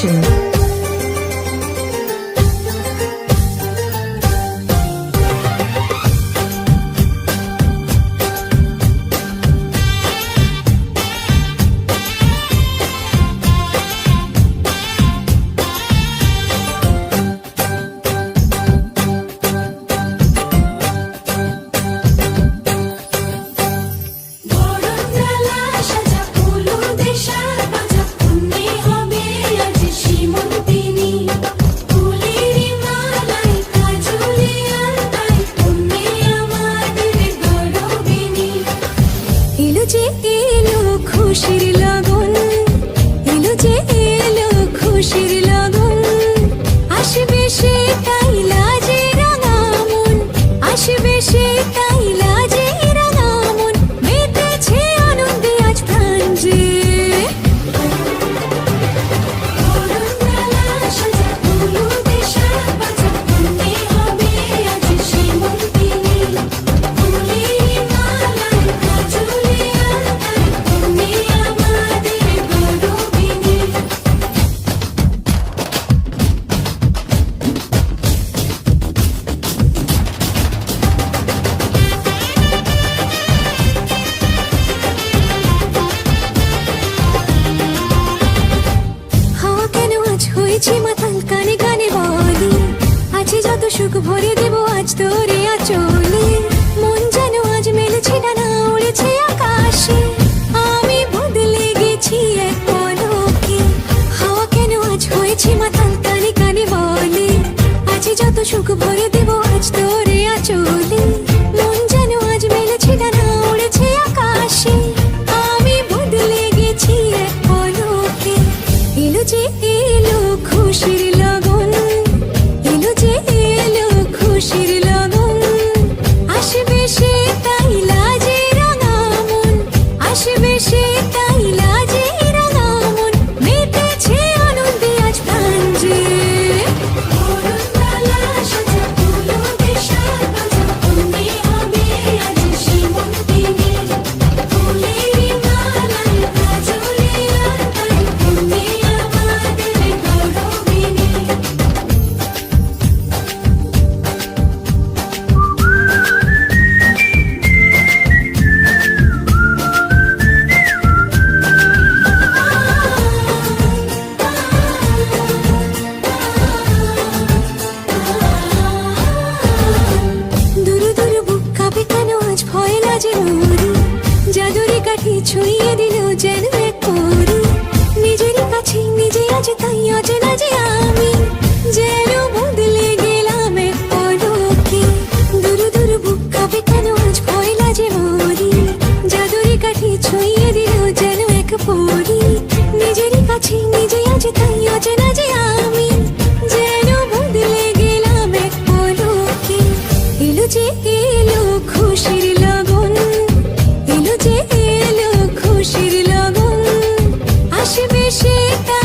Production. এলো খুশির lagoon এলো যে এলো খুশির লগন। সুখ ভরে দেব আজ তোরে আচলে। মন যেন আজ মেলেছে ডানা উড়েছে আকাশে। আমি বদলে গেছি এক পলকে। হাওয়া কেন আজ হয়েছে মাতাল কানে কানে বলে? আছে যত সুখ ভরে দেব আজ তোরে আচলে। মন যেন আজ মেলেছে ডানা উড়েছে আকাশে। আমি বদলে গেছি এক পলকে। এলো যে এলো খুশির 出一点 chega.